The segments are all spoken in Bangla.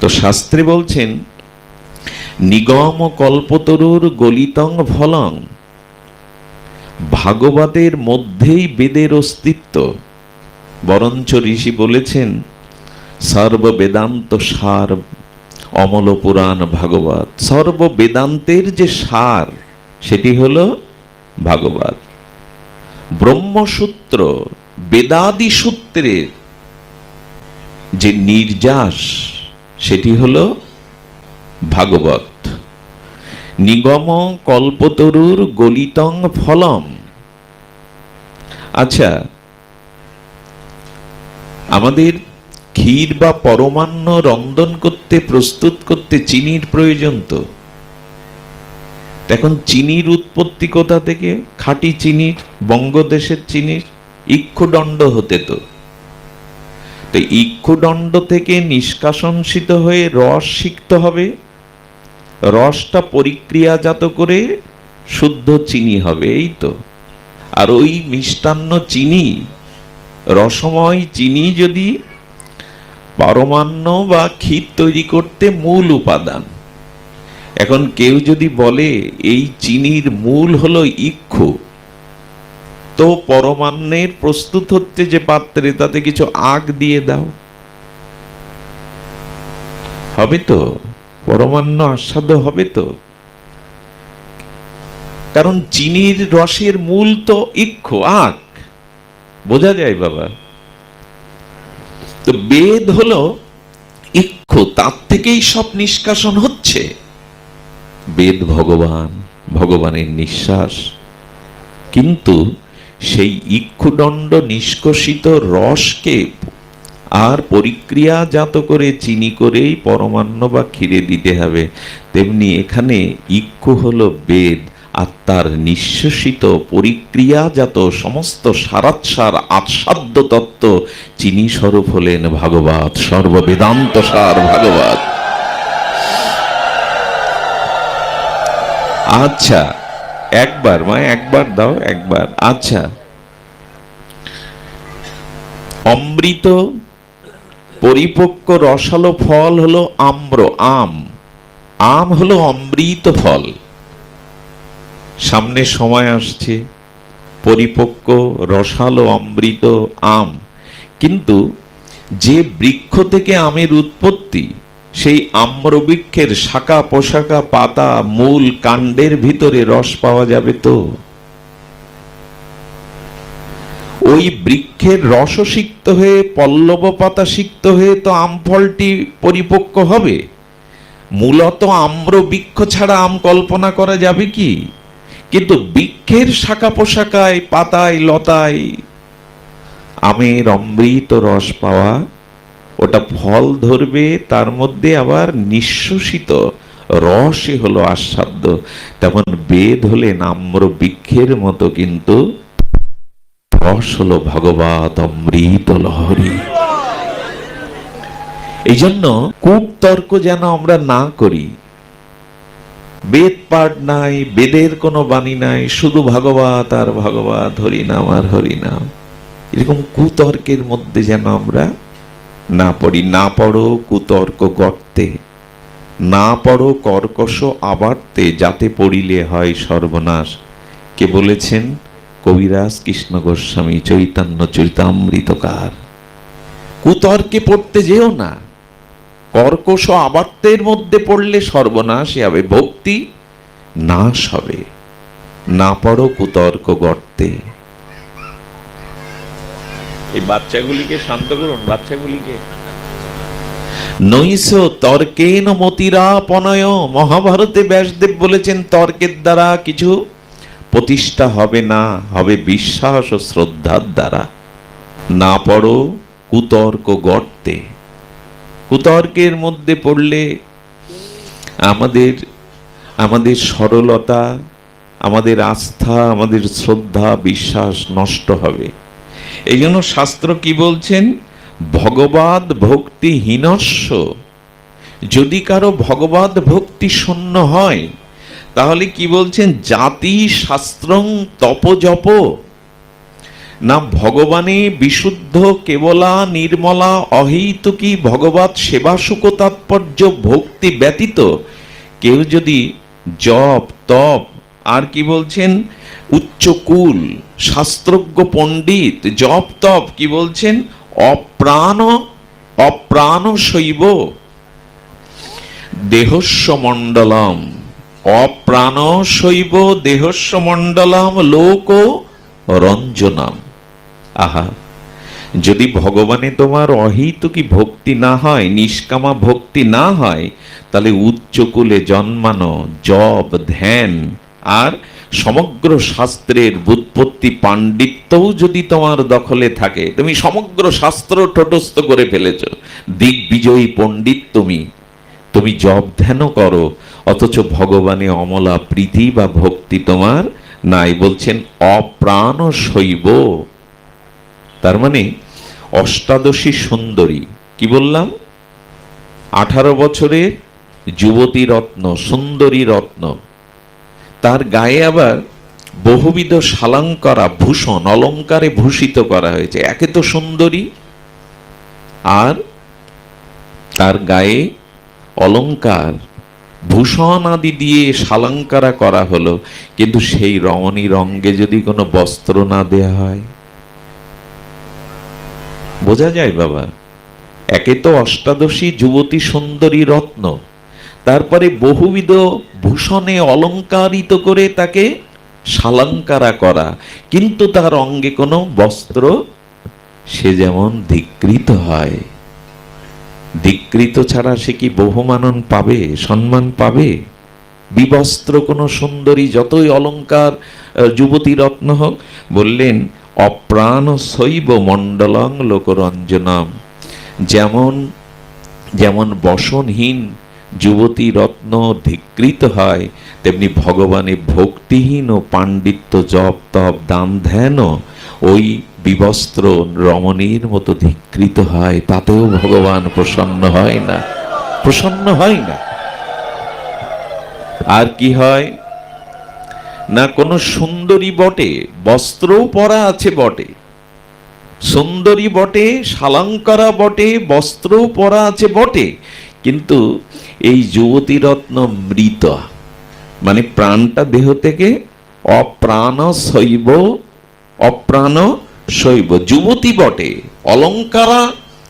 তো শাস্ত্রে বলছেন, নিগম কল্পতরুর গলিতং ফলং, ভাগবতের মধ্যেই বেদের অস্তিত্ব। বরঞ্চ ঋষি বলেছেন সর্ব বেদান্ত সার অমল পুরাণ ভাগবত। সর্ব বেদান্তের যে সার, সেটি হল ভাগবত। ব্রহ্মসূত্র বেদাদি সূত্রের যে নির্যাস সেটি হল ভাগবত। নিগম কল্পতরুর গলিতং ফলম। আচ্ছা আমাদের ক্ষীর বা পরমান্ন রন্ধন করতে, প্রস্তুত করতে চিনির প্রয়োজন তো। এখন চিনির উৎপত্তি কোথা থেকে? খাঁটি চিনির, বঙ্গদেশের চিনির, ইক্ষুদণ্ড হতে তো। তো ইক্ষুদণ্ড থেকে নিষ্কাশনসিত হয়ে রস শিখতে হবে। রসটা পরিক্রিয়াজাত করে শুদ্ধ চিনি হবে, এই তো। আর ওই মিষ্টান্ন চিনি, রসময় চিনি যদি পরমান্ন বা ক্ষীর তৈরি করতে মূল উপাদান। এখন কেউ যদি বলে, এই চিনির মূল হলো ইক্ষু তো পরমান্নের প্রস্তুত হচ্ছে যে পাত্রে, তাতে কিছু আগ দিয়ে দাও। হবে তো? পরমান্ন আস্বাদ্য হবে তো? কারণ চিনির রসের মূল তো ইক্ষু আখ বোঝা যায় বাবা? তো বেদ হলো ইক্ষু, তার থেকেই সব নিষ্কাশন হচ্ছে। বেদ ভগবান, ভগবানের নিঃশ্বাস। কিন্তু সেই ইক্ষুদণ্ড নিষ্কষিত রসকে আর পরিক্রিয়াজাত করে চিনি করেই পরমান্ন বা ক্ষীরে দিতে হবে। তেমনি এখানে ইক্ষু হলো বেদ, আর তার নিঃশ্বসিত পরিক্রিয়াজাত সমস্ত সারাৎসার আচ্ছাদ্য তত্ত্ব চিনি স্বরূপ হলেন ভাগবত, সর্ববেদান্ত সার ভাগবত। আচ্ছা একবার, মা, একবার দাও, একবার। আচ্ছা। অমৃত পরিপক্ক রসালো ফল হলো আম্র, আম। আম হলো অমৃত ফল। সামনে সময় আসছে। পরিপক্ক রসালো অমৃত আম। কিন্তু যে বৃক্ষ থেকে আমের উৎপত্তি সেই আম্রবৃক্ষের শাখা পোশাকা পাতা মূল কাণ্ডের ভিতরে রস পাওয়া যাবে তো। ওই বৃক্ষের রস সিক্ত হয়ে, পল্লব পাতা সিক্ত হয়ে তো আম ফলটি পরিপক্ক হবে। মূলত আম্র বৃক্ষ ছাড়া আম কল্পনা করা যাবে কি? কিন্তু বৃক্ষের শাখা পোশাকায় পাতায়, লতায় আমের অমৃত রস পাওয়া ওটা ফল ধরবে, তার মধ্যে আবার নিঃশ্বসিত রসই হলো আস্বাদ্য। তেমন বেদ হলে নাম্র বৃক্ষের মতো কিন্তু রস হলো ভগবত অমৃত লহরী। এই জন্য কূপ তর্ক যেন আমরা না করি। বেদ পাঠ নাই, বেদের কোনো বাণী নাই, শুধু ভাগবত আর ভাগবত হরিনাম আর হরিনাম। এরকম কুতর্কের মধ্যে যেন আমরা না পড়ি, না পড়ো কুতর্ক গর্তে। না পড়ো কর্কশ আবার্তে, যাতে পড়িলে হয় সর্বনাশ। কে বলেছেন? কবিরাজ কৃষ্ণ গোস্বামী, চৈতন্য চৈতামৃতকার কুতর্কে পড়তে যেও না। কর্কশ আবার্তের মধ্যে পড়লে সর্বনাশই হবে, ভক্তি নাশ হবে। না পড়ো কুতর্ক গর্তে। এই বাচ্চাগুলিকে শান্ত করুন, বাচ্চাগুলিকে। নৈশ তর্কেন মতিরাপনয়, মহাভারতে ব্যাসদেব বলেছেন, তর্কের দ্বারা কিছু প্রতিষ্ঠা হবে না, হবে বিশ্বাস ও শ্রদ্ধার দ্বারা। না পড়ো কুতর্ক গর্তে। কুতর্কের মধ্যে পড়লে আমাদের আমাদের সরলতা, আমাদের আস্থা, আমাদের শ্রদ্ধা, বিশ্বাস নষ্ট হবে। এই জন্য শাস্ত্র কি বলছেন? ভগবত ভক্তি হীনস্য। যদি কারও ভগবত ভক্তি শূন্য হয়, তাহলে কি বলছেন? জাতি শাস্ত্রং তপজপ। না, ভগবানে বিশুদ্ধ কেবলা নির্মলা অহৈতুকী ভগবত সেবাসুক তাৎপর্য ভক্তি ব্যতীত? কেউ যদি জপ, তপ, আর কি বলছেন? উচ্চকুল, শাস্ত্রজ্ঞ পণ্ডিত, জপ তপ, কি বলছেন? অপ্রাণ অপ্রাণ শৈব দেহস্য মণ্ডলম অপ্রাণ শৈব দেহস্য মণ্ডলম লোক রঞ্জনাম। আহা, যদি ভগবানে তোমার অহিতুকি ভক্তি না হয়, নিষ্কামা ভক্তি না হয়, তাহলে উচ্চকুলে জন্মানো জব ধ্যান আর সমগ্র শাস্ত্রের বুৎপত্তি পাণ্ডিত্যও যদি তোমার দখলে থাকে, তুমি সমগ্র শাস্ত্র ঠোটস্থ করে ফেলেছ। দিগ্বিজয়ী পণ্ডিত তুমি তুমি জব ধ্যান করো, অথচ ভগবানে অমলা প্রীতি বা ভক্তি তোমার নাই, বলছেন অপ্রাণ শৈব। তার মানে অষ্টাদশী সুন্দরী, কি বললাম? আঠারো বছরের যুবতী রত্ন, সুন্দরী রত্ন। তার গায়ে আবার বহুবিধ শালাঙ্করা ভূষণ অলঙ্কারে ভূষিত করা হয়েছে। একে তো সুন্দরী, আর তার গায়ে অলঙ্কার, ভূষণ আদি দিয়ে শালাঙ্কারা করা হলো। কিন্তু সেই রমণী রঙ্গে যদি কোনো বস্ত্র না দেয়া হয়? বোঝা যায় বাবা, একে তো অষ্টাদশী যুবতী সুন্দরী রত্ন। তারপরে বহুবিধ ভূষণে অলঙ্কারিত করে তাকে শালাঙ্কারা করা। কিন্তু তার অঙ্গে কোনো বস্ত্র, সে যেমন ধিকৃত হয়। ধিকৃত ছাড়া সে কি বহুমানন পাবে, সম্মান পাবে? বিবস্ত্র কোনো সুন্দরী যতই অলঙ্কার যুবতী রত্ন হোক, বললেন, অপ্রাণ শৈব মণ্ডলং লোকরঞ্জনম। যেমন যেমন বসনহীন যুবতী রত্ন ধিকৃত হয়, তেমনি ভগবানে ভক্তিহীন পাণ্ডিত্য জপ তপ দান ধ্যান ওই বিবস্ত্র রমণীর মতো ধিকৃত হয়, তাতেও ভগবান প্রসন্ন হয় না। প্রসন্ন হয় না। আর কি হয়? না কোনো সুন্দরী বটে, বস্ত্রও পরা আছে বটে। সুন্দরী বটে শালাঙ্করা বটে, বস্ত্রও পরা আছে বটে। কিন্তু এই যুবতী রত্ন মৃত। মানে প্রাণটা দেহ থেকে অপ্রাণ শৈব অপ্রাণ শৈব। যুবতী বটে, অলঙ্কারা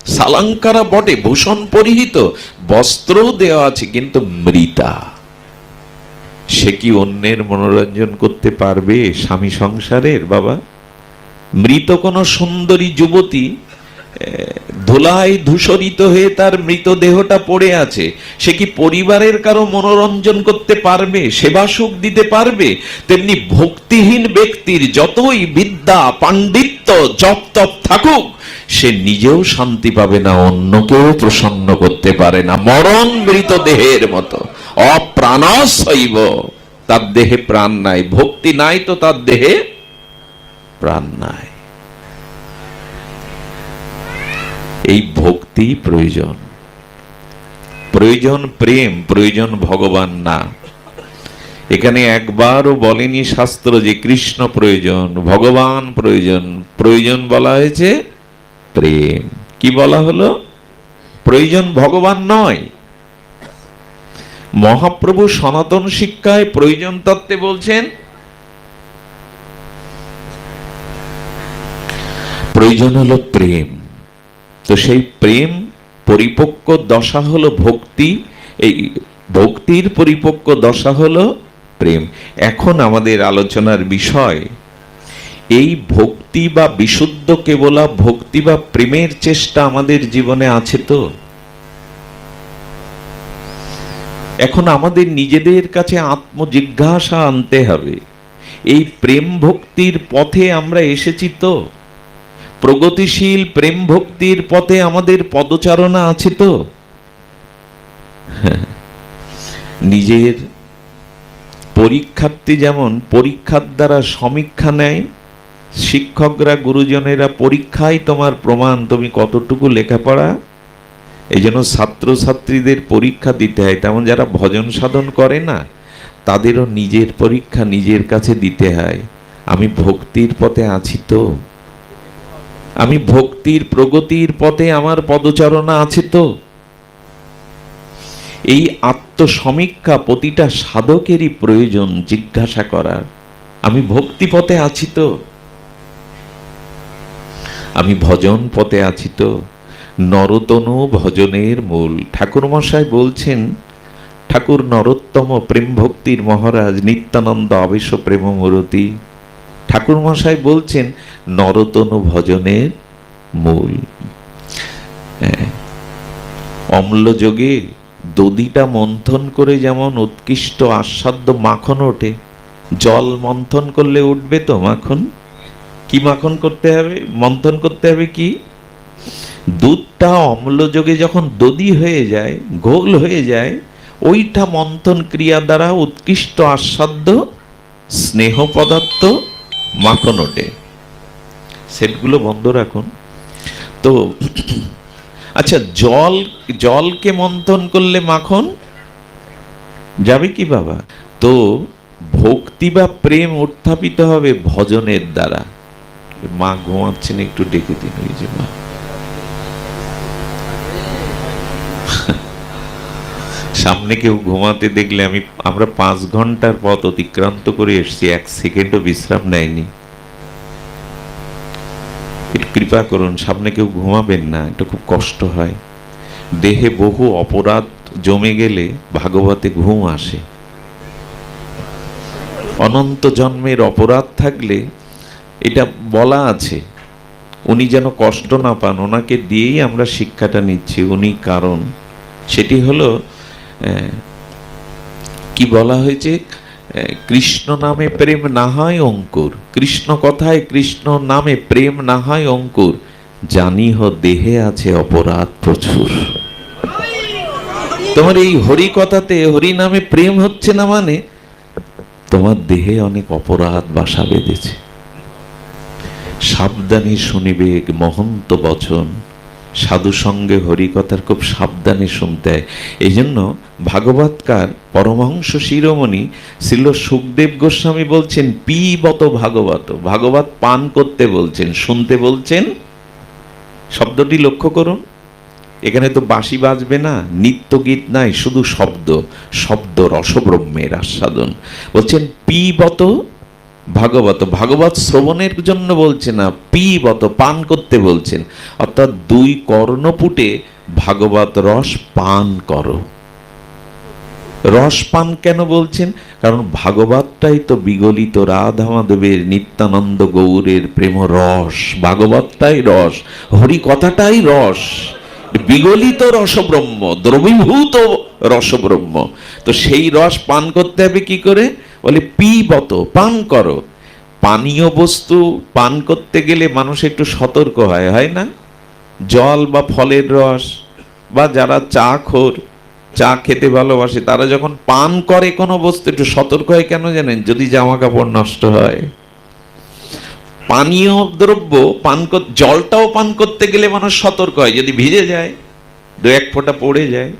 শালাঙ্কারা বটে, ভূষণ পরিহিত, বস্ত্রও দেওয়া আছে, কিন্তু মৃতা। সে কি অন্যের মনোরঞ্জন করতে পারবে স্বামী সংসারের, বাবা? মৃত কোনো সুন্দরী যুবতী ধুলায় ধূসরিত হয়ে তার মৃতদেহটা পড়ে আছে, সে কি পরিবারের কারও মনোরঞ্জন করতে পারবে, সেবা সুখ দিতে পারবে? তেমনি ভক্তিহীন ব্যক্তির যতই বিদ্যা, পাণ্ডিত্য, জপ তপ থাকুক, সে নিজেও শান্তি পাবে না অন্যকেও প্রসন্ন করতে পারে না। মরণ মৃতদেহের মতো, অপ্রাণশৈব। তার দেহে প্রাণ নাই, ভক্তি নাই তো তার দেহে প্রাণ নাই। এই ভক্তি প্রয়োজন। প্রয়োজন প্রেম, প্রয়োজন ভগবান না। এখানে একবারও বলেনি শাস্ত্র যে কৃষ্ণ প্রয়োজন, ভগবান প্রয়োজন। প্রয়োজন বলা হয়েছে প্রেম। কি বলা হলো? প্রয়োজন ভগবান নয়। মহাপ্রভু সনাতন শিক্ষায় প্রয়োজন তত্ত্বে বলছেন, প্রয়োজন হলো প্রেম। তো সেই প্রেম পরিপক্ক দশা হলো ভক্তি, এই ভক্তির পরিপক্ক দশা হলো প্রেম। এখন আমাদের আলোচনার বিষয়, এই ভক্তি বা বিশুদ্ধ কেবলা ভক্তি বা প্রেমের চেষ্টা আমাদের জীবনে আছে তো? এখন আমাদের নিজেদের কাছে আত্মজিজ্ঞাসা আনতে হবে। এই প্রেম ভক্তির পথে আমরা এসেছি তো? প্রগতিশীল প্রেম ভক্তির পথে আমাদের পদচারণা আছে তো? নিজের পরীক্ষার্থী যেমন পরীক্ষার দ্বারা সমীক্ষা নেয়, শিক্ষকরা, গুরুজনেরা পরীক্ষায় তোমার প্রমাণ, তুমি কতটুকু লেখাপড়া? এই জন্য ছাত্রছাত্রীদের পরীক্ষা দিতে হয়। তেমন যারা ভজন সাধন করে না, তাদেরও নিজের পরীক্ষা নিজের কাছে দিতে হয়। আমি ভক্তির পথে আছি তো? আমি ভক্তির প্রগতির পথে আমার পদচারণা আছে তো। এই আত্মসমীক্ষা প্রতিটা সাধকেরই প্রয়োজন জিজ্ঞাসা করার। আমি ভক্তি পথে আছি তো। আমি ভজন পথে আছি তো। নরতনু ভজনের মূল। ঠাকুর মশাই বলছেন, ঠাকুর নরোত্তম প্রেম ভক্তির মহারাজ নিত্যানন্দ আবেশ প্রেম মূরতি। ঠাকুর মশাই বলছেন নরতনু ভজনের মূল। অম্লযোগে দদিটা মন্থন করে যেমন উৎকৃষ্ট আস্বাদ্য মাখন ওঠে, জল মন্থন করলে উঠবে তো মাখন? কি মাখন করতে হবে? মন্থন করতে হবে কি? দুধটা অম্লযোগে যখন দদি হয়ে যায়, ঘোল হয়ে যায়, ওইটা মন্থন ক্রিয়া দ্বারা উৎকৃষ্ট আস্বাদ্য স্নেহ পদার্থ মাখন ওঠে। সেটগুলো বন্ধ রাখুন। তো আচ্ছা জল, জলকে মন্থন করলে মাখন? যাবে কি বাবা? তো, ভক্তি বা প্রেম উত্থাপিত হবে ভজনের দ্বারা। মা ঘুমাচ্ছেন, একটু ডেকে দিন, ওই যে মা। সামনে কেউ ঘুমাতে দেখলে আমি, আমরা পাঁচ ঘণ্টার পথ অতিক্রান্ত করে এসেছি, এক সেকেন্ডও বিশ্রাম নেয়নি। কৃপা করুন, সামনে কেউ ঘুমাবেন না, এটা খুব কষ্ট হয়। দেহে বহু অপরাধ জমে গেলে ভাগবতে ঘুম আসে। অনন্ত জন্মের অপরাধ থাকলে এটা বলা আছে, উনি যেন কষ্ট না পান, ওনাকে দিয়েই আমরা শিক্ষাটা নিচ্ছি, উনি কারণ। সেটি হলো কি বলা হয়েছে? কৃষ্ণ নামে প্রেম না হয় অঙ্কুর। কৃষ্ণ কথায় কৃষ্ণ নামে প্রেম না হয় অঙ্কুর। জানি হ দেহে আছে অপরাধ প্রচুর। তোমার এই হরি কথাতে হরি নামে প্রেম হচ্ছে না মানে? তোমার দেহে অনেক অপরাধ বাসা বেঁধেছে। সাবধানে শুনিবে মহন্ত বচন। সাধু সঙ্গে হরিকথার খুব সাবধানে শুনতে হয়। এই জন্য ভাগবতকার পরমহংস শিরোমণি ছিল সুখদেব গোস্বামী বলছেন, পিবত ভাগবত ভাগবত পান করতে বলছেন, শুনতে বলছেন? শব্দটি লক্ষ্য করুন। এখানে তো বাঁশি বাজবে না, নিত্য গীত নাই, শুধু শব্দ শব্দ রসব্রহ্মের আস্বাদন। বলছেন, পিবত ভাগবত ভাগবত শ্রবণের জন্য বলছে না, পিবত, পান করতে বলছেন। অর্থাৎ দুই কর্ণপুটে ভাগবত রস পান করো। রস পান কেন বলছেন? কারণ ভাগবতটাই তো বিগলিত রাধা মাধবের নিত্যানন্দ গৌরের প্রেম রস। ভাগবতটাই রস হরি কথাটাই রস। বিগলিত রসব্রহ্ম, দ্রবীভূত রসব্রহ্ম। তো সেই রস পান করতে হবে কি করে? বলে, পিবত, পান করো। পানীয় বস্তু পান করতে গেলে মানুষ একটু সতর্ক হয় হয় না? জল বা ফলের রস বা যারা চা খোর, চা খেতে ভালোবাসে, তারা যখন পান করে কোনো বস্তু, একটু সতর্ক হয় কেন জানেন? যদি জামা কাপড় নষ্ট হয়। পানীয় দ্রব্য পান জলটাও পান করতে গেলে মানুষ সতর্ক হয়, যদি ভিজে যায়, দু এক ফোঁটা পড়ে যায়।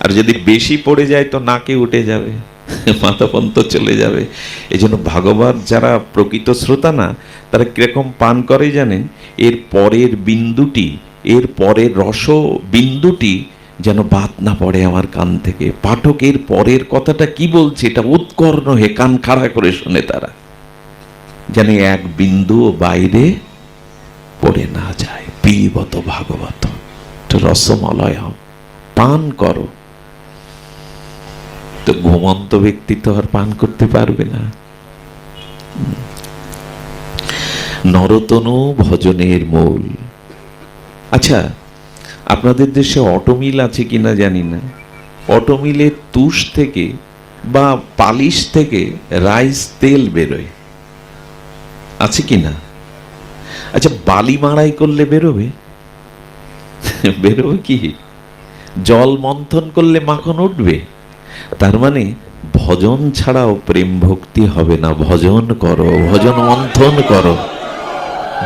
আর যদি বেশি পড়ে যায়, তো নাকে উঠে যাবে। মাথা পন্ত চলে যাবে। এই জন্য ভাগবত যারা প্রকৃত শ্রোতা না, তারা কীরকম পান করে জানেন? এর পরের বিন্দুটি, এর পরের রস বিন্দুটি যেন বাদ না পড়ে আমার কান থেকে। পাঠকের পরের কথাটা কি বলছে, এটা উৎকর্ণ হে কান খাড়া করে শোনে তারা। যেন এক বিন্দু বাইরে পড়ে না যায়। পিবত ভাগবত রসমলয় পান করো। তো ঘুমন্ত ব্যক্তি তো আর পান করতে পারবে না। নরতনু ভজনের মূল। আচ্ছা আপনাদের দেশে অটোমিল আছে কিনা জানি না। অটোমিলের তুষ থেকে বা পালিশ থেকে রাইস তেল বেরোয়। আছে কি না আচ্ছা বালি মাড়াই করলে বেরোবে? বেরোবে কি? জল মন্থন করলে মাখন উঠবে? তার মানে ভজন ছাড়াও প্রেম ভক্তি হবে না। ভজন করো, ভজন মন্থন করো।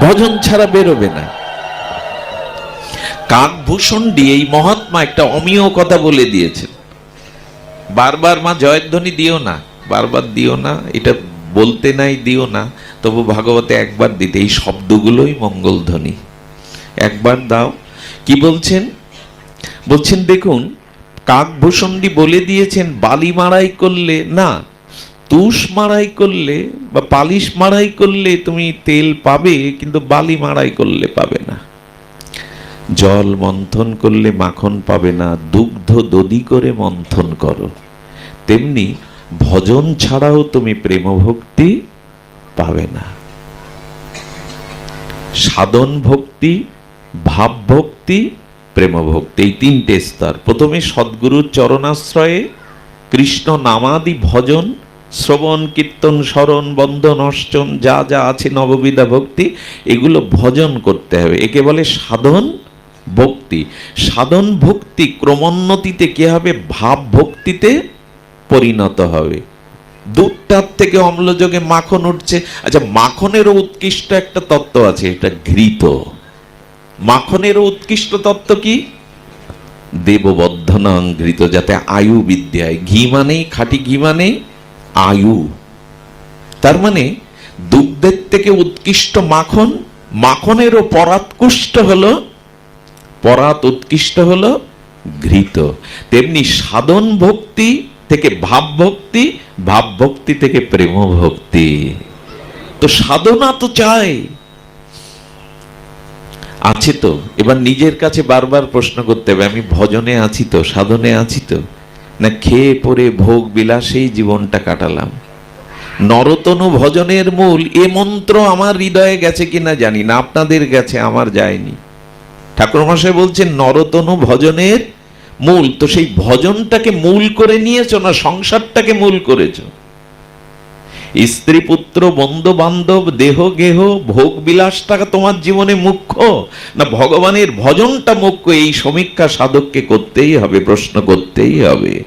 ভজন ছাড়া বেরোবে না। কাকভূষণ দিয়ে এই মহাত্মা একটা অমীয় কথা বলে দিয়েছেন। বারবার মা জয়ধ্বনি দিও না, বারবার দিও না, এটা বলতে নাই, দিও না। তবু ভাগবতে একবার দিতে, এই শব্দগুলোই মঙ্গলধ্বনি। একবার দাও। কি বলছেন? বলছেন, দেখুন কাকভূষণটি বলে দিয়েছেন, বালি মারাই করলে না, তুষ মারাই করলে বা পালিশ মারাই করলে তুমি তেল পাবে, কিন্তু বালি মারাই করলে পাবে না। জল মন্থন করলে মাখন পাবে না, দুগ্ধ দদি করে মন্থন করো। তেমনি ভজন ছাড়াও তুমি প্রেম ভক্তি পাবে না। সাধন ভক্তি ভাব ভক্তি প্রেম ভক্তি এই তিনটে স্তর। প্রথমে সদ্গুরুর চরণাশ্রয়ে কৃষ্ণ নামাদি ভজন, শ্রবণ, কীর্তন, স্মরণ, বন্ধন অষ্টন যা যা আছে নববিধা ভক্তি, এগুলো ভজন করতে হবে। একে বলে সাধন ভক্তি। সাধন ভক্তি ক্রমোন্নতিতে কি হবে? ভাব ভক্তিতে পরিণত হবে। দুধটার থেকে অম্লযোগে মাখন উঠছে। আচ্ছা মাখনেরও উৎকৃষ্ট একটা তত্ত্ব আছে, এটা ঘৃত। মাখনেরও উৎকৃষ্ট তত্ত্ব কি? দেববদ্ধনাং ঘৃত যাতে আয়ু বিদ্যায়। ঘি মানেই, খাঁটি ঘি মানে আয়ু। তার মানে দুগ্ধের থেকে উৎকৃষ্ট মাখন, মাখনেরও পরাৎকুষ্ট হলো পরাত উৎকৃষ্ট হলো ঘৃত। তেমনি সাধন ভক্তি থেকে ভাব ভক্তি ভাব ভক্তি থেকে প্রেম ভক্তি। তো সাধনা তো চাই। আছে তো? এবার নিজের কাছে বারবার প্রশ্ন করতে হবে, আমি ভজনে আছি তো, সাধনে আছি তো? না খেয়ে পরে ভোগ বিলাসেই জীবনটা কাটালাম। নরতনু ভজনের মূল, এ মন্ত্র আমার হৃদয়ে গেছে কিনা জানি না, আপনাদের গেছে আমার যায়নি। ঠাকুর মশাই বলছেন, নরতনু ভজনের মূল, তো সেই ভজনটাকে মূল করে নিয়েছো না সংসারটাকে মূল করেছ? স্ত্রী পুত্র বন্ধু বান্ধব দেহ গেহ ভোগ বিলাসটা তোমার জীবনে মুখ্য? না ভগবানের ভজনটা মুখ্য? এই সমীক্ষা সাধককে করতেই হবে, প্রশ্ন করতেই হবে।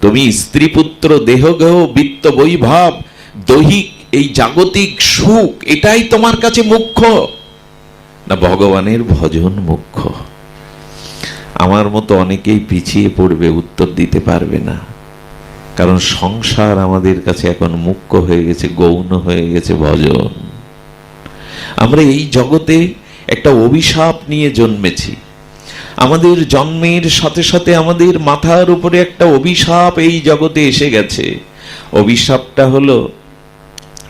তুমি স্ত্রী পুত্র দেহ গেহ বিত্ত, বৈভাব, দৈহিক, এই জাগতিক সুখ, এটাই তোমার কাছে মুখ্য। না ভগবানের ভজন মুখ্য। আমার মতো অনেকেই পিছিয়ে পড়বে, উত্তর দিতে পারবে না। কারণ সংসার আমাদের কাছে এখন মুখ্য হয়ে গেছে, গৌণ হয়ে গেছে ভজন। আমরা এই জগতে একটা অভিশাপ নিয়ে জন্মেছি। আমাদের জন্মের সাথে সাথে আমাদের মাথার উপরে একটা অভিশাপ এই জগতে এসে গেছে। অভিশাপটা হলো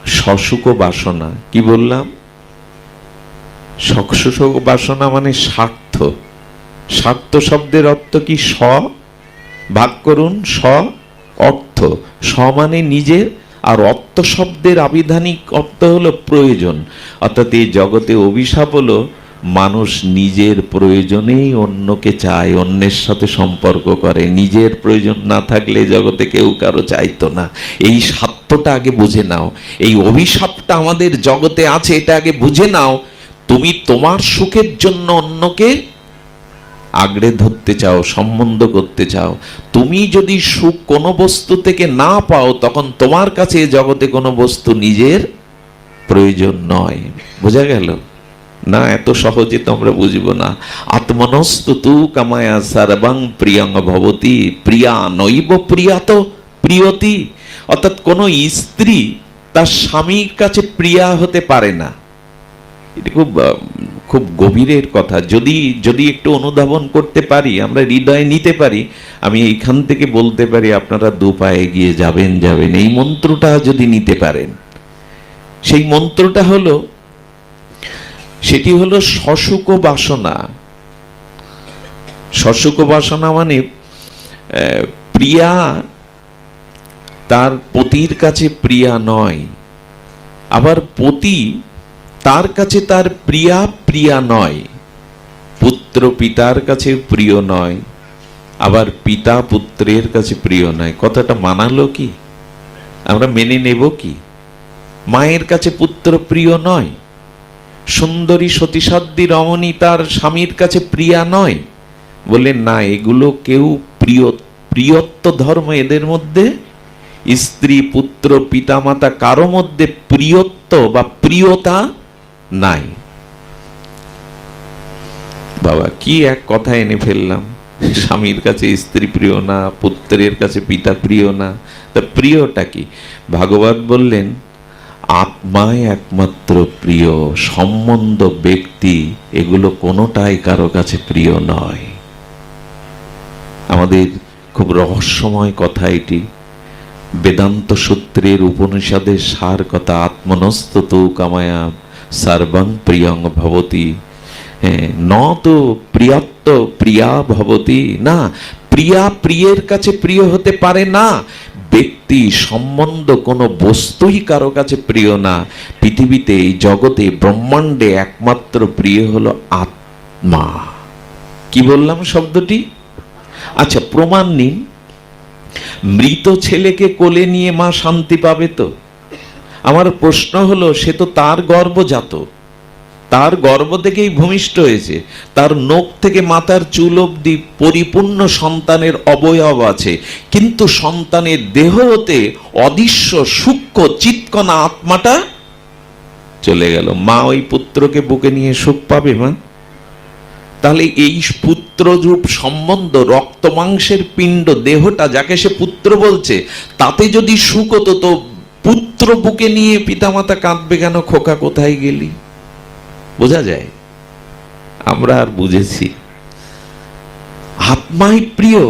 সসুক বাসনা। কি বললাম? সসুক বাসনা মানে স্বার্থ। স্বার্থ শব্দের অর্থ কি? স ভাগ করুন স অর্থ স মানে নিজের আর অর্থ শব্দের আবিধানিক অর্থ হলো প্রয়োজন। অর্থাৎ এই জগতে অভিশাপ হলো মানুষ নিজের প্রয়োজনেই অন্যকে চায়, অন্যের সাথে সম্পর্ক করে। নিজের প্রয়োজন না থাকলে জগতে কেউ কারও চাইতো না। এই স্বার্থটা আগে বুঝে নাও। এই অভিশাপটা আমাদের জগতে আছে, এটা আগে বুঝে নাও। তুমি তোমার সুখের জন্য অন্যকে আগড়ে ধরতে চাও, সম্বন্ধ করতে চাও। তুমি যদি সুখ কোনো বস্তু থেকে না পাও, তখন তোমার কাছে জগতে কোনো বস্তু নিজের প্রয়োজন নয়। বোঝা গেল? না, এত সহজে তোমরা বুঝব না। আত্মনস্তু তু কামায়া সর্বং প্রিয়ং ভবতী, প্রিয়া নৈব প্রিয়াত প্রিয়তি। অর্থাৎ কোন স্ত্রী তার স্বামীর কাছে প্রিয়া হতে পারে না। এটা খুব খুব গভীরের কথা। যদি যদি একটু অনুধাবন করতে পারি, আমরা হৃদয়ে নিতে পারি, আমি এইখান থেকে বলতে পারি, আপনারা দু পায়ে এগিয়ে যাবেন যাবেন। এই মন্ত্রটা যদি নিতে পারেন, সেই মন্ত্রটা হলো, সেটি হলো সসুক বাসনা। সসুক বাসনা মানে প্রিয়া তার পতির কাছে প্রিয়া নয়, আবার পতি তার কাছে তার প্রিয়া প্রিয়া নয়, পুত্র পিতার কাছে প্রিয় নয়, আবার পিতা পুত্রের কাছে প্রিয় নয়। কথাটা মানালো কি? আমরা মেনে নেব কি? মায়ের কাছে পুত্র প্রিয় নয়, সুন্দরী সতীসাধ্যী রমণী তার স্বামীর কাছে প্রিয়া নয়। বলে, না, এগুলো কেউ প্রিয়, প্রিয়ত্ব ধর্ম এদের মধ্যে? স্ত্রী, পুত্র, পিতামাতা কারও মধ্যে প্রিয়ত্ব বা প্রিয়তা নাই। বাবা, কি এক কথা এনে ফেললাম? স্বামীর কাছে স্ত্রী প্রিয় না, পুত্রের কাছে পিতা প্রিয় না। তা প্রিয়টা কি? ভাগবত বললেন, আত্মায় একমাত্র প্রিয়, সম্বন্ধ ব্যক্তি এগুলো কোনোটাই কারও কাছে প্রিয় নয়। আমাদের খুব রহস্যময় কথা এটি। বেদান্ত সূত্রের উপনিষদের সার কথা, আত্মনস্তত কামায়া সর্বং প্রিয়ং ভবতি। ন তো প্রিয়ত্ব প্রিয়া ভবতি। না, প্রিয়া প্রিয়ের কাছে প্রিয় হতে পারে না। ব্যক্তি সম্বন্ধ কোনো বস্তুই কারও কাছে প্রিয় না। পৃথিবীতে, এই জগতে, ব্রহ্মাণ্ডে একমাত্র প্রিয় হলো আত্মা। কি বললাম শব্দটি? আচ্ছা প্রমাণ নিন। মৃত ছেলেকে কোলে নিয়ে মা শান্তি পাবে তো? আমার প্রশ্ন হলো, সে তো তার গর্ভজাত। তার গর্ভ থেকেই ভূমিষ্ঠ হয়েছে। তার নখ থেকে মাথার চুল অব্দি পরিপূর্ণ সন্তানের অবয়ব আছে। কিন্তু সন্তানের দেহ হতে অদৃশ্য, সূক্ষ্ম, চিৎকনা আত্মাটা চলে গেল। মা ওই পুত্রকে বুকে নিয়ে সুখ পাবে, মা? তাহলে এই পুত্ররূপ সম্বন্ধ রক্ত মাংসের পিণ্ড, দেহটা যাকে সে পুত্র বলছে, তাতে যদি সুখ হতো, তো পুত্র বুকে নিয়ে পিতামাতা কাঁদবে কেন? খোকা কোথায় গেলি? বোঝা যায়? আমরা আর বুঝেছি। আত্মাই প্রিয়,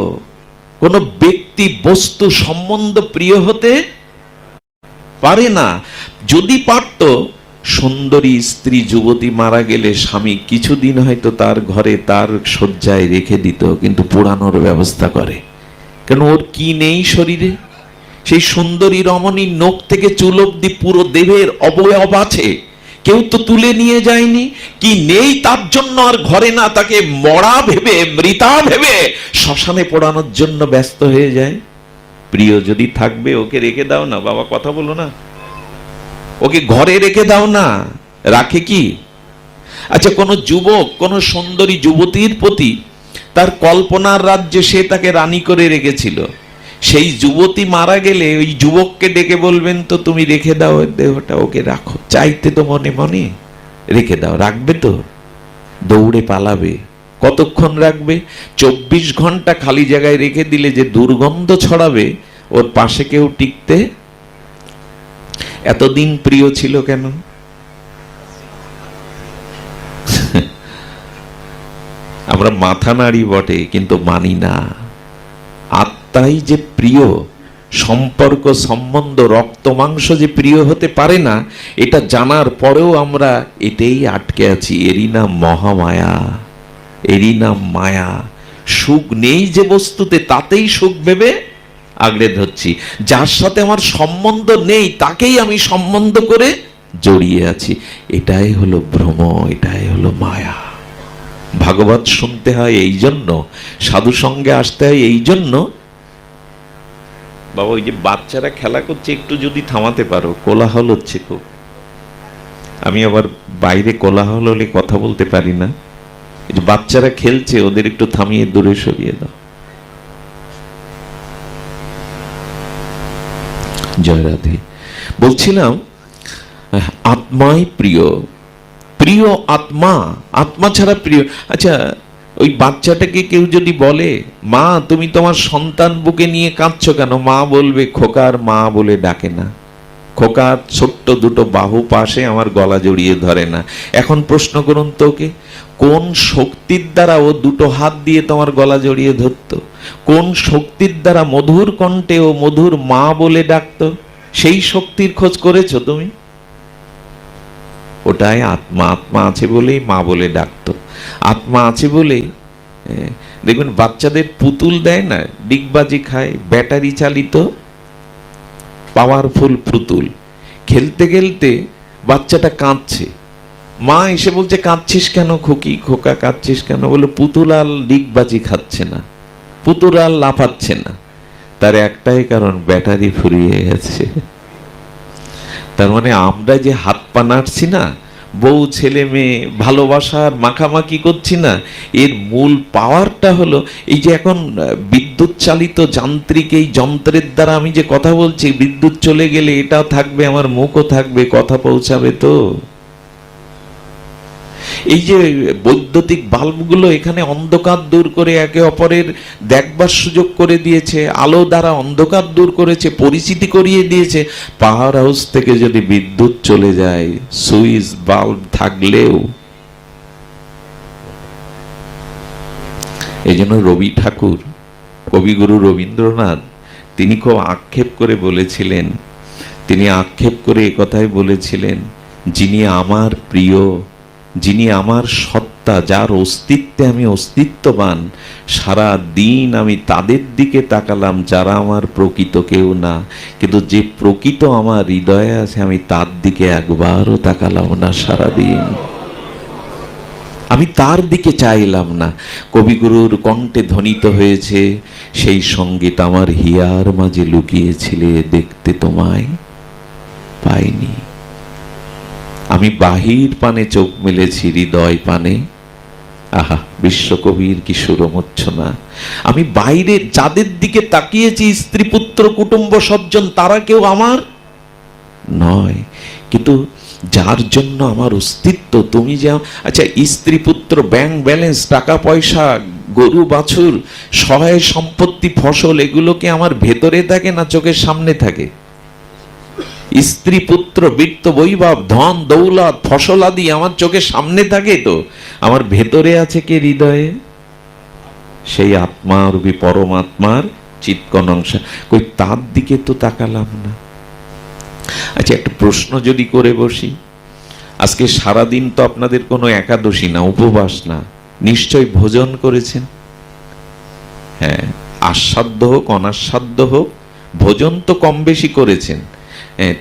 কোন ব্যক্তি বস্তু সম্বন্ধ প্রিয় হতে পারে না। যদি পারত, সুন্দরী স্ত্রী যুবতী মারা গেলে স্বামী কিছুদিন হয়তো তার ঘরে তার শয্যায় রেখে দিত, কিন্তু পোড়ানোর ব্যবস্থা করে। কেন ওর কি নেই শরীরে? সেই সুন্দরী রমণীর নখ থেকে চুল অব্দি পুরো দেহের অবয়ব আছে। কেউ তো তুলে নিয়ে যায়নি। কি নেই তার জন্য আর ঘরে না তাকে মরা ভেবে, মৃতা ভেবে শ্মশানে পোড়ানোর জন্য ব্যস্ত হয়ে যায়। প্রিয় যদি থাকবে, ওকে রেখে দাও না। বাবা, কথা বলো না। ওকে ঘরে রেখে দাও না। রাখে কি? আচ্ছা কোন যুবক, কোন সুন্দরী যুবতীর প্রতি তার কল্পনার রাজ্যে সে তাকে রানী করে রেখেছিল। সেই যুবতী মারা গেলে ওই যুবককে ডেকে বলবেন, তো তুমি রেখে দাও দেহটা ওকে রাখো। চাইতে তো মনে মনে রেখে দাও, রাখবে তো। দৌড়ে পালাবে। কতক্ষণ রাখবে? চব্বিশ ঘণ্টা খালি জায়গায় রেখে দিলে যে দুর্গন্ধ ছড়াবে, ওর পাশে কেউ টিকতে? এতদিন প্রিয় ছিল কেন? আমরা মাথা নাড়ি বটে, কিন্তু মানি না। আত্মাই যে প্রিয়, সম্পর্ক, সম্বন্ধ, রক্ত, মাংস যে প্রিয় হতে পারে না, এটা জানার পরেও আমরা এতেই আটকে আছি। এরই নাম মহামায়া, এরই নাম মায়া। সুখ নেই যে বস্তুতে, তাতেই সুখ ভেবে আগড়ে ধরছি। যার সাথে আমার সম্বন্ধ নেই, তাকেই আমি সম্বন্ধ করে জড়িয়ে আছি। এটাই হলো ভ্রম, এটাই হলো মায়া। ভাগবত শুনতে হয় এই জন্য সাধু সঙ্গে আসতে হয় এই জন্য বাবা, ওই যে বাচ্চারা খেলা করছে, একটু যদি থামাতে পারো, কোলাহল হচ্ছে খুব। আমি আবার বাইরে কোলাহল হলে কথা বলতে পারি না। বাচ্চারা খেলছে, ওদের একটু থামিয়ে দূরে সরিয়ে দাও। জয় রাধে। বলছিলাম আত্মাই প্রিয়। প্রিয় আত্মা আত্মা ছাড়া প্রিয় আচ্ছা ওই বাচ্চাটাকে কেউ যদি বলে, মা, তুমি তোমার সন্তান বুকে নিয়ে কাঁদছ কেন? মা বলবে, খোকার মা বলে ডাকে না। খোকার ছোট্ট দুটো বাহু পাশে আমার গলা জড়িয়ে ধরে না। এখন প্রশ্ন করুন তো ওকে, কোন শক্তির দ্বারা ও দুটো হাত দিয়ে তোমার গলা জড়িয়ে ধরতো? কোন শক্তির দ্বারা মধুর কণ্ঠে ও মধুর মা বলে ডাকতো? সেই শক্তির খোঁজ করেছ তুমি? ওটাই আত্মা আত্মা আছে বলেই মা বলে ডাকতো। আত্মা আছে বলে দেখবেন বাচ্চাদের পুতুল দেয় না, ডিগবাজি খায়, ব্যাটারি চালিত পাওয়ারফুল পুতুল। খেলতে খেলতে বাচ্চাটা কাঁদছে। মা এসে বলছে, কাঁদছিস কেন খুকি? খোকা, কাঁদছিস কেন? বলে, পুতুল আর ডিগবাজি খাচ্ছে না, পুতুল আর লাফাচ্ছে না। তার একটাই কারণ, ব্যাটারি ফুরিয়ে গেছে। তার মানে আমরা যে হাত পা নাড়ছি না বউ, ছেলে, মেয়ে, ভালোবাসার মাখামাখি করছি না। এর মূল পাওয়ারটা হলো এই যে এখন বিদ্যুৎ চালিত যান্ত্রিক এই যন্ত্রের দ্বারা আমি যে কথা বলছি, বিদ্যুৎ চলে গেলে এটাও থাকবে, আমার মুখও থাকবে, কথা পৌঁছাবে তো। এই যে বৈদ্যুতিক বাল্বগুলো এখানে অন্ধকার দূর করে একে অপরের দেখবার সুযোগ করে দিয়েছে, আলো দ্বারা অন্ধকার দূর করেছে, পরিচিতি করিয়ে দিয়েছে। পাওয়ার হাউস থেকে যদি বিদ্যুৎ চলে যায়, সুইচ বাল্ব থাকলেও। এই জন্য রবি ঠাকুর, কবিগুরু রবীন্দ্রনাথ, তিনি খুব আক্ষেপ করে বলেছিলেন, তিনি আক্ষেপ করে কথাই বলেছিলেন, যিনি আমার প্রিয় যিনি আমার সত্তা, যার অস্তিত্বে আমি অস্তিত্ববান, সারা দিন আমি তাদের দিকে তাকালাম, যারা আমার প্রকৃত কেউ না। কিন্তু যে প্রকৃত আমার হৃদয়ে আছে, আমি তার দিকে একবারও তাকালাম না সারাদিন আমি তার দিকে চাইলাম না। কবিগুরুর কণ্ঠে ধ্বনিত হয়েছে, সেই সংগীত আমার হিয়ার মাঝে লুকিয়েছিলে, দেখতে তোমায় পাইনি। আমি বাহির পানে চোখ মেলেছি, হৃদয় পানে। আহা, বিশ্বকবির কি সুরমচ্ছনা। আমি বাইরে যাদের দিকে তাকিয়েছি স্ত্রী পুত্র কুটুম্ব সজ্জন, তারা কেউ আমার নয়। কিন্তু যার জন্য আমার অস্তিত্ব, তুমি যে আচ্ছা স্ত্রী পুত্র ব্যাংক ব্যালেন্স, টাকা পয়সা, গরু, বাছুর, সহায় সম্পত্তি, ফসল, এগুলো কি আমার ভেতরে থাকে না চোখের সামনে থাকে? স্ত্রী, পুত্র, বৃত্ত, বৈভব, ধন, দৌলত, ফসল আদি আমার চোখের সামনে থাকে তো। আমার ভেতরে আছে কে হৃদয়ে? সেই আত্মা রূপী পরমাত্মার চিৎকনংসা কই, তার দিকে তো তাকালাম না। আচ্ছা একটা প্রশ্ন যদি করে বসি। আজকে সারাদিন তো আপনাদের কোনো একাদশী না, উপবাস না। নিশ্চয় ভোজন করেছেন? হ্যাঁ আস্বাদ্য হোক অনাস্বাদ্য হোক, ভোজন তো কম বেশি করেছেন।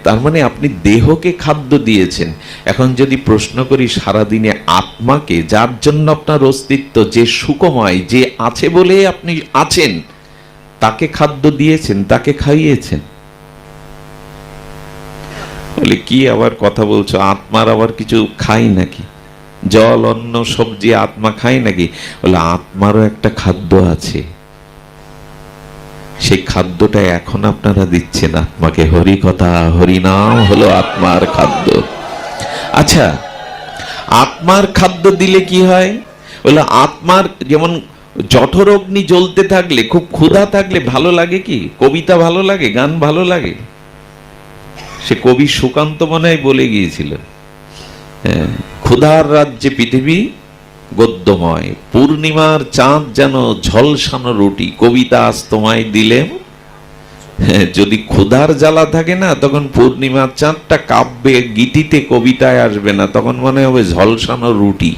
তার মানে আপনি দেহকে খাদ্য দিয়েছেন। এখন যদি প্রশ্ন করি সারাদিনে আত্মাকে, যার জন্য আপনার অস্তিত্ব, যে সুকময়, যে আছে বলে আপনি আছেন, তাকে খাদ্য দিয়েছেন, তাকে খাইয়েছেন? বলে, কি আবার কথা বলছো? আত্মার আবার কিছু খাই নাকি? জল, অন্ন, সবজি, আত্মা খাই নাকি? বলে, আত্মারও একটা খাদ্য আছে। সেই খাদ্যটা এখন আপনারা দিচ্ছেন আত্মাকে। হরি কথা হরি নাম হলো আত্মার খাদ্য। আচ্ছা আত্মার খাদ্য দিলে কি হয়? বলে আত্মার যেমন জঠর অগ্নি জ্বলতে থাকলে খুব ক্ষুধা থাকলে ভালো লাগে কি? কবিতা ভালো লাগে গান ভালো লাগে? সে কবি সুকান্ত মনে বলে গিয়েছিল। হ্যাঁ, ক্ষুধার রাজ্যে পৃথিবী গদ্যময়। পূর্ণিমার চাঁদ যেন ঝলসানো রুটি। কবিতা আজ তোমায় দিলেম। যদি ক্ষুধার জ্বালা থাকে না, তখন পূর্ণিমার চাঁদটা কাব্যে, গীতিতে, কবিতায় আসবে না। তখন মনে হবে ঝলসানো রুটি।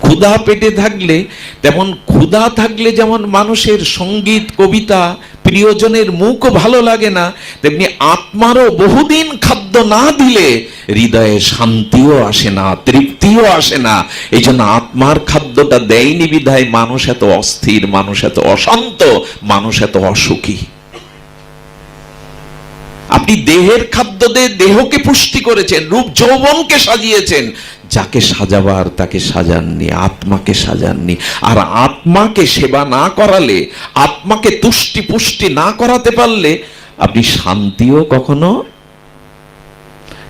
ক্ষুধা পেটে থাকলে, তেমন ক্ষুধা থাকলে যেমন মানুষের সংগীত, কবিতা প্রিয়জনের মুখ ভালো লাগে না, তেমনি আত্মারও বহুদিন খাদ্য না দিলে হৃদয়ে শান্তিও আসে না, তৃপ্তিও আসে না। এই জন্য আত্মার খাদ্যটা দেয়নি বিধায় মানুষ এত অস্থির, মানুষ এত অশান্ত, মানুষ এত অসুখী। আপনি দেহের খাদ্য দিয়ে দেহকে পুষ্টি করেছেন, রূপ যৌবনকে সাজিয়েছেন যাকে সাজাবার, তাকে সাজাননি, আত্মাকে সাজাননি। আর আত্মাকে সেবা না করালে, আত্মাকে তুষ্টি পুষ্টি না করাতে পারলে আপনি শান্তিও কখনো?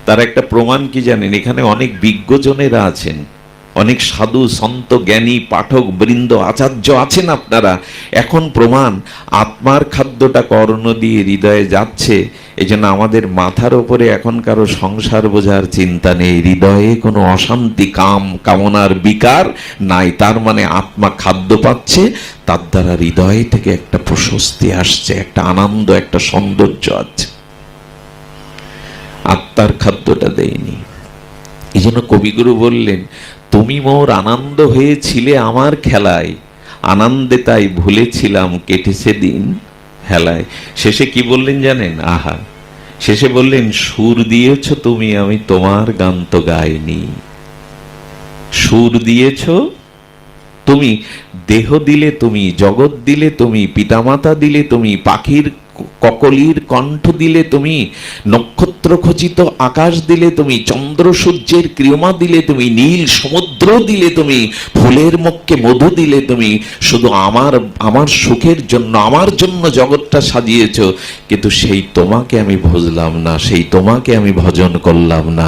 তার একটা প্রমাণ কি জানেন? এখানে অনেক বিজ্ঞজনেরা আছেন। অনেক সাধু, সন্ত, জ্ঞানী, পাঠক, বৃন্দ, আচার্য আছেন আপনারা। এখন প্রমাণ, আত্মার খাদ্যটা কর্ণ দিয়ে হৃদয়ে যাচ্ছে এই জন্য আমাদের মাথার ওপরে এখন কারও সংসার বোঝার চিন্তা নেই। হৃদয়ে কোনো অশান্তি, কাম, কামনার বিকার নাই, তার মানে আত্মা খাদ্য পাচ্ছে, তার দ্বারা হৃদয় থেকে একটা প্রশস্তি আসছে, একটা আনন্দ, একটা সৌন্দর্য আছে। আত্মার খাদ্যটা দেয়নি। এই জন্য কবিগুরু বললেন তুমি মোর আনন্দ হয়েছিলে আমার খেলায়। আনন্দে তাই ভুলেছিলাম কেটেছে দিন হেলায়। শেষে কি বললেন জানেন? আহা। শেষে বললেন, সুর দিয়েছ তুমি, আমি তোমার গান তো গাইনি। সুর দিয়েছ তুমি, দেহ দিলে তুমি, জগৎ দিলে তুমি, পিতামাতা দিলে তুমি, পাখির ককলির কণ্ঠ দিলে তুমি, নক্ষত্র খচিত আকাশ দিলে তুমি, চন্দ্র সূর্যের ক্রিয়মা দিলে তুমি, নীল সমুদ্র দিলে তুমি, ফুলের মুখকে মধু দিলে তুমি, শুধু আমার আমার সুখের জন্য, আমার জন্য জগৎটা সাজিয়েছ, কিন্তু সেই তোমাকে আমি ভজলাম না, সেই তোমাকে আমি ভজন করলাম না।